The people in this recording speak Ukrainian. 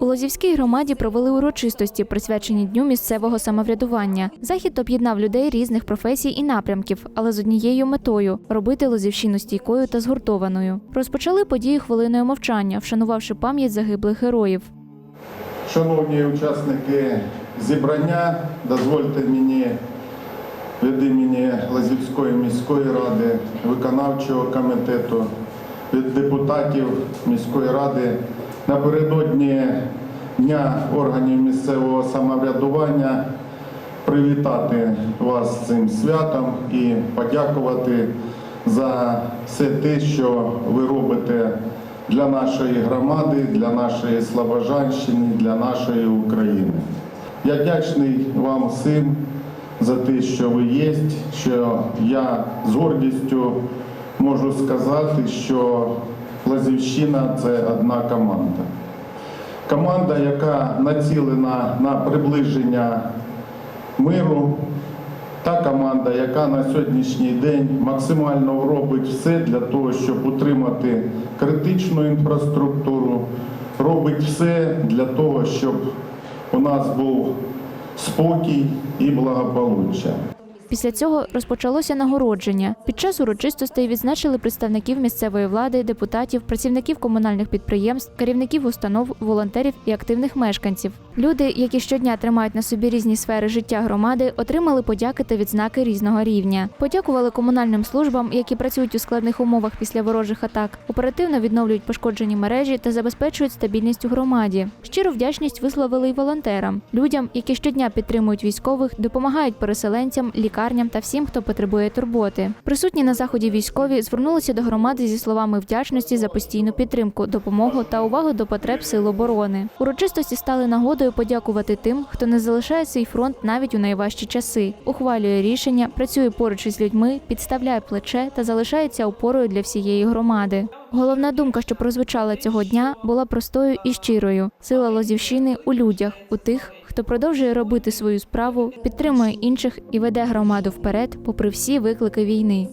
У Лозівській громаді провели урочистості, присвячені дню місцевого самоврядування. Захід об'єднав людей різних професій і напрямків, але з однією метою робити Лозівщину стійкою та згуртованою. Розпочали подію хвилиною мовчання, вшанувавши пам'ять загиблих героїв. Шановні учасники зібрання, дозвольте мені від імені Лазівської міської ради, виконавчого комітету, від депутатів міської ради напередодні Дня органів місцевого самоврядування привітати вас цим святом і подякувати за все те, що ви робите для нашої громади, для нашої Слобожанщини, для нашої України. Я вдячний вам всім за те, що ви є, що я з гордістю можу сказати, що Лазівщина це одна команда. Команда, яка націлена на приближення миру, та команда, яка на сьогоднішній день максимально робить все для того, щоб утримати критичну інфраструктуру, робить все для того, щоб у нас був спокій і благополуччя. Після цього розпочалося нагородження. Під час урочистостей відзначили представників місцевої влади, депутатів, працівників комунальних підприємств, керівників установ, волонтерів і активних мешканців. Люди, які щодня тримають на собі різні сфери життя громади, отримали подяки та відзнаки різного рівня. Подякували комунальним службам, які працюють у складних умовах після ворожих атак, оперативно відновлюють пошкоджені мережі та забезпечують стабільність у громаді. Щиру вдячність висловили й волонтерам, людям, які щодня підтримують військових, допомагають переселенцям, лікарням та всім, хто потребує турботи. Присутні на заході військові звернулися до громади зі словами вдячності за постійну підтримку, допомогу та увагу до потреб сил оборони. Урочистості стали нагодою подякувати тим, хто не залишає свій фронт навіть у найважчі часи, ухвалює рішення, працює поруч із людьми, підставляє плече та залишається опорою для всієї громади. Головна думка, що прозвучала цього дня, була простою і щирою. Сила Лозівщини у людях, у тих, хто продовжує робити свою справу, підтримує інших і веде громаду вперед, попри всі виклики війни.